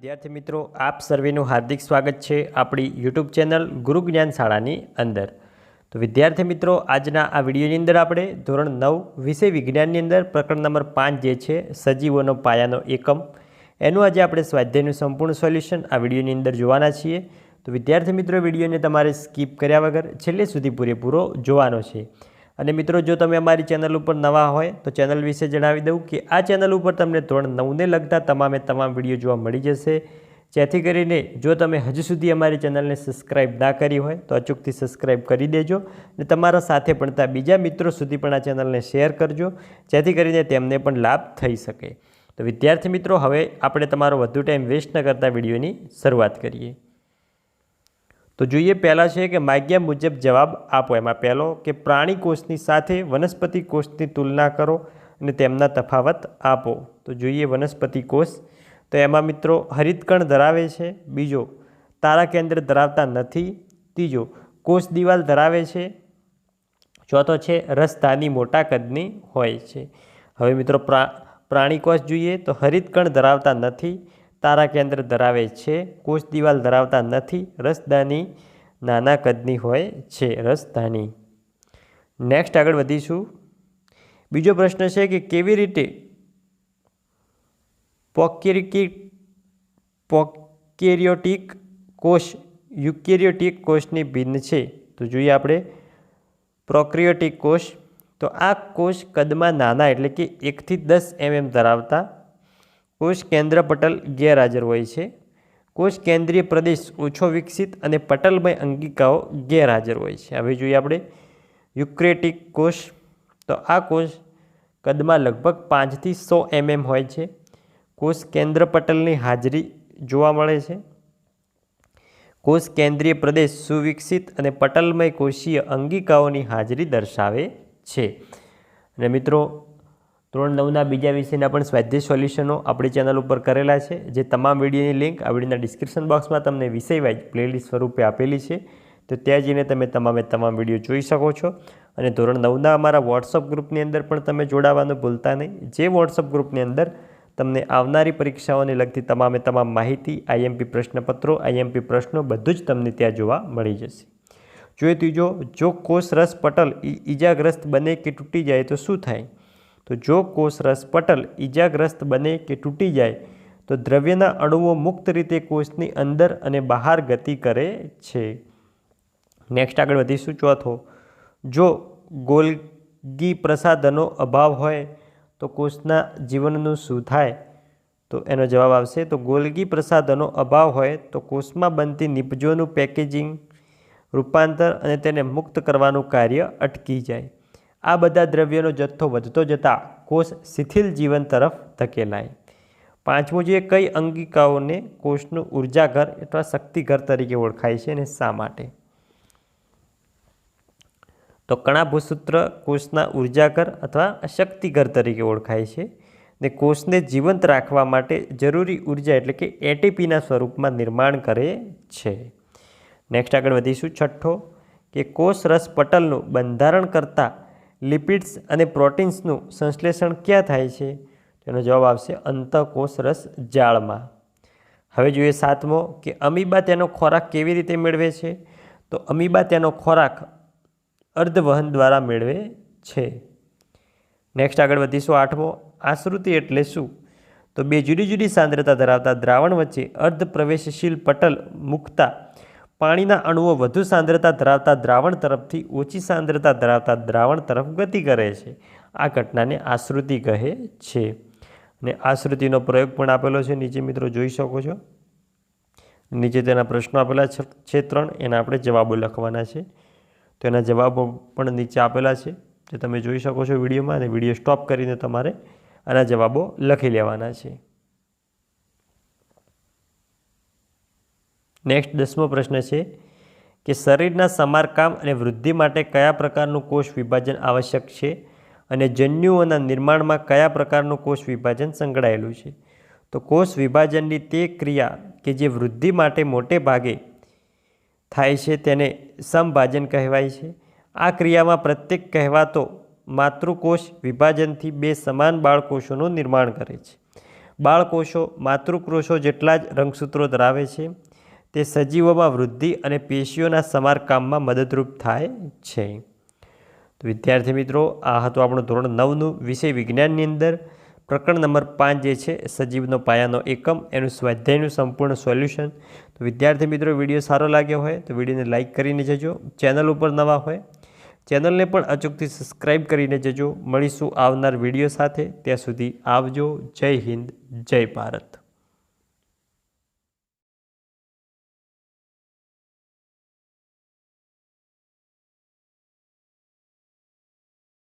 વિદ્યાર્થી મિત્રો, આપ સર્વેનું હાર્દિક સ્વાગત છે આપણી યુટ્યુબ ચેનલ ગુરુ જ્ઞાન શાળાની અંદર. તો વિદ્યાર્થી મિત્રો, આજના આ વિડીયોની અંદર આપણે ધોરણ નવ વિષય વિજ્ઞાનની અંદર પ્રકરણ નંબર પાંચ જે છે, સજીવોનો પાયાનો એકમ, એનું આજે આપણે સ્વાધ્યાયનું સંપૂર્ણ સોલ્યુશન આ વિડીયોની અંદર જોવાના છીએ. તો વિદ્યાર્થી મિત્રો, વિડીયોને તમારે સ્કીપ કર્યા વગર છેલ્લે સુધી પૂરેપૂરો જોવાનો છે. અને મિત્રો, જો તમે અમારી ચેનલ ઉપર નવા હોય, તો ચેનલ વિશે જણાવી દઉં કે આ ચેનલ ઉપર તમને ધોરણ નવને લગતા તમામે તમામ વીડિયો જોવા મળી જશે. જેથી કરીને જો તમે હજુ સુધી અમારી ચેનલને સબસ્ક્રાઇબ ના કરી હોય, તો અચૂકથી સબસ્ક્રાઇબ કરી દેજો અને તમારા સાથે ભણતા બીજા મિત્રો સુધી પણ આ ચેનલને શેર કરજો, જેથી કરીને તેમને પણ લાભ થઈ શકે. તો વિદ્યાર્થી મિત્રો, હવે આપણે તમારો વધુ ટાઈમ વેસ્ટ ન કરતા વિડીયોની શરૂઆત કરીએ. તો જોઈએ પહેલાં છે કે માગ્યા મુજબ જવાબ આપો. એમાં પહેલો કે પ્રાણી કોષની સાથે વનસ્પતિ કોષની તુલના કરો અને તેમના તફાવત આપો. તો જોઈએ વનસ્પતિ કોષ. તો એમાં મિત્રો હરિતકણ ધરાવે છે. બીજો તારા કેન્દ્ર ધરાવતા નથી. ત્રીજો, કોષ દિવાલ ધરાવે છે. ચોથો છે, રસધાની મોટા કદની હોય છે. હવે મિત્રો પ્રા, પ્રાણી કોષ જોઈએ તો હરિતકણ ધરાવતા નથી. તારા કેન્દ્ર ધરાવે છે. કોષ દિવાલ ધરાવતા નથી. રસદાની નાના કદની હોય છે. રસધાની નેક્સ્ટ આગળ વધીશું. બીજો પ્રશ્ન છે કે કેવી રીતે પોકેરિકી પોકેરિયોટિક કોષ યુકેરિયોટિક કોષની ભિન્ન છે? તો જોઈએ આપણે પ્રોક્રિયોટિક કોષ. તો આ કોષ કદમાં નાના એટલે કે એકથી દસ એમએમ ધરાવતા કોષ કેન્દ્ર પટલ ગેરહાજર હોય છે. કોષ કેન્દ્રીય પ્રદેશ ઓછો વિકસિત અને પટલમય અંગિકાઓ ગેરહાજર હોય છે. હવે જોઈએ આપણે યુક્રેટિક કોષ. તો આ કોષ કદમાં લગભગ પાંચથી સો એમએમ હોય છે. કોષ કેન્દ્ર પટલની હાજરી જોવા મળે છે. કોષ કેન્દ્રીય પ્રદેશ સુવિકસિત અને પટલમય કોષીય અંગિકાઓની હાજરી દર્શાવે છે. અને મિત્રો ધોરણ નવના બીજા વિષયના પણ સ્વાધ્યાય સોલ્યુશનો આપણી ચેનલ ઉપર કરેલા છે. જે તમામ વિડીયોની લિંક આ વિડીયોના ડિસ્ક્રિપ્શન બોક્સમાં તમને વિષય વાઇઝ પ્લેલિસ્ટ સ્વરૂપે આપેલી છે. તો ત્યાં જઈને તમે તમામે તમામ વીડિયો જોઈ શકો છો. અને ધોરણ નવના અમારા વોટ્સઅપ ગ્રુપની અંદર પણ તમે જોડાવાનું ભૂલતા નહીં. જે વોટ્સઅપ ગ્રુપની અંદર તમને આવનારી પરીક્ષાઓને લગતી તમામે તમામ માહિતી, આઈએમપી પ્રશ્નપત્રો, આઈએમપી પ્રશ્નો બધું જ તમને ત્યાં જોવા મળી જશે. જોઈએ ત્રીજો, જો કોષ રસ પટલ ઈજાગ્રસ્ત બને કે તૂટી જાય તો શું થાય? તો જો કોષ રસ પટલ ઈજાગ્રસ્ત બને કે તૂટી જાય, તો દ્રવ્યના અણુઓ મુક્ત રીતે કોષની અંદર અને બહાર ગતિ કરે છે. નેક્સ્ટ આગળ વધીશું ચોથો. જો ગોલગી પ્રસાધનો અભાવ હોય, તો કોષના જીવનનું શું થાય? તો એનો જવાબ આવશે, તો ગોલગી પ્રસાધનો અભાવ હોય, તો કોષમાં બનતી નિપજોનું પેકેજિંગ, રૂપાંતર અને તેને મુક્ત કરવાનું કાર્ય અટકી જાય. આ બધા દ્રવ્યનો જથ્થો વધતો જતાં કોષ શિથિલ જીવન તરફ ધકેલાય પાંચમું જે કઈ અંગિકાઓને કોષનું ઉર્જાઘર અથવા શક્તિઘર તરીકે ઓળખાય છે અને શા માટે? તો કણાભૂસૂત્ર કોષના ઉર્જાઘર અથવા શક્તિઘર તરીકે ઓળખાય છે ને કોષને જીવંત રાખવા માટે જરૂરી ઊર્જા એટલે કે એટીપીના સ્વરૂપમાં નિર્માણ કરે છે. નેક્સ્ટ આગળ વધીશું. છઠ્ઠો, કે કોષ રસ પટલનું બંધારણ કરતાં લિપિડ્સ અને પ્રોટીન્સનું સંશ્લેષણ ક્યાં થાય છે? તેનો જવાબ આવશે અંતકોષરસ જાળમાં. હવે જોઈએ સાતમો કે અમીબા તેનો ખોરાક કેવી રીતે મેળવે છે? તો અમીબા તેનો ખોરાક અર્ધવહન દ્વારા મેળવે છે. નેક્સ્ટ આગળ વધીશું આઠમો. આશ્રુતિ એટલે શું? તો બે જુદી જુદી સાંદ્રતા ધરાવતા દ્રાવણ વચ્ચે અર્ધ પ્રવેશશીલ પટલ મૂકતા પાણીના અણુઓ વધુ સાંદ્રતા ધરાવતા દ્રાવણ તરફથી ઓછી સાંદ્રતા ધરાવતા દ્રાવણ તરફ ગતિ કરે છે. આ ઘટનાને આશ્રુતિ કહે છે. અને આશ્રુતિનો પ્રયોગ પણ આપેલો છે. નીચે મિત્રો જોઈ શકો છો. નીચે તેના પ્રશ્નો આપેલા છે. ત્રણ. એના આપણે જવાબો લખવાના છે. તો એના જવાબો પણ નીચે આપેલા છે. જે તમે જોઈ શકો છો વિડીયોમાં. અને વીડિયો સ્ટોપ કરીને તમારે આના જવાબો લખી લેવાના છે. નેક્સ્ટ દસમો પ્રશ્ન છે કે શરીરના સમારકામ અને વૃદ્ધિ માટે કયા પ્રકારનું કોષ વિભાજન આવશ્યક છે અને જન્યુઓના નિર્માણમાં કયા પ્રકારનું કોષ વિભાજન સંકળાયેલું છે? તો કોષ વિભાજનની તે ક્રિયા કે જે વૃદ્ધિ માટે મોટે ભાગે થાય છે તેને સમભાજન કહેવાય છે. આ ક્રિયામાં પ્રત્યેક કહેવાતો માતૃકોષ વિભાજનથી બે સમાન બાળકોષોનું નિર્માણ કરે છે. બાળકોષો માતૃકોષો જેટલા જ રંગસૂત્રો ધરાવે છે તે સજીવોમાં વૃદ્ધિ અને પેશીઓના સમારકામમાં મદદરૂપ થાય છે. તો વિદ્યાર્થી મિત્રો, આ હતું આપણું ધોરણ નવનું વિષય વિજ્ઞાનની અંદર. પ્રકરણ નંબર પાંચ જે છે, સજીવનો પાયાનો એકમ, એનું સ્વાધ્યાયનું સંપૂર્ણ સોલ્યુશન. તો વિદ્યાર્થી મિત્રો, વીડિયો સારો લાગ્યો હોય તો વિડીયોને લાઇક કરીને જજો. ચેનલ ઉપર નવા હોય, ચેનલને પણ અચૂકથી સબસ્ક્રાઈબ કરીને જજો. મળીશું આવનાર વીડિયો સાથે. ત્યાં સુધી આવજો. જય હિન્દ, જય ભારત.